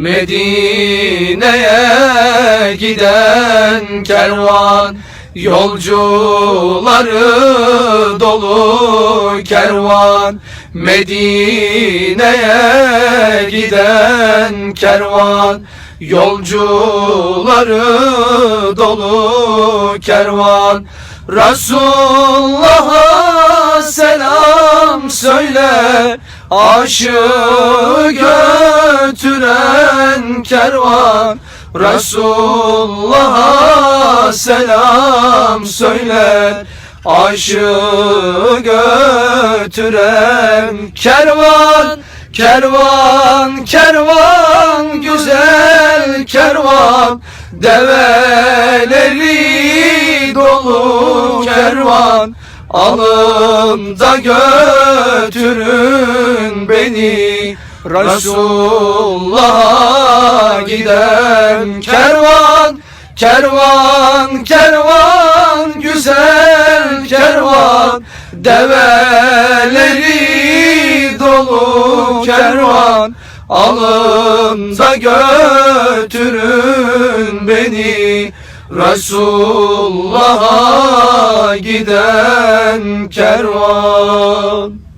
Medine'ye giden kervan Yolcuları dolu kervan. Medine'ye giden kervan Yolcuları dolu kervan. Resulullah'a selam söyle Aşığı götüren kervan. Resulullah'a selam söyle Aşığı götüren kervan Kervan, kervan, güzel kervan. Develeri dolu kervan. Alın da götürün beni. Resulullah'a giden kervan Kervan, kervan, güzel kervan. Develeri dolu kervan Alın da götürün beni. Resulullah'a giden kervan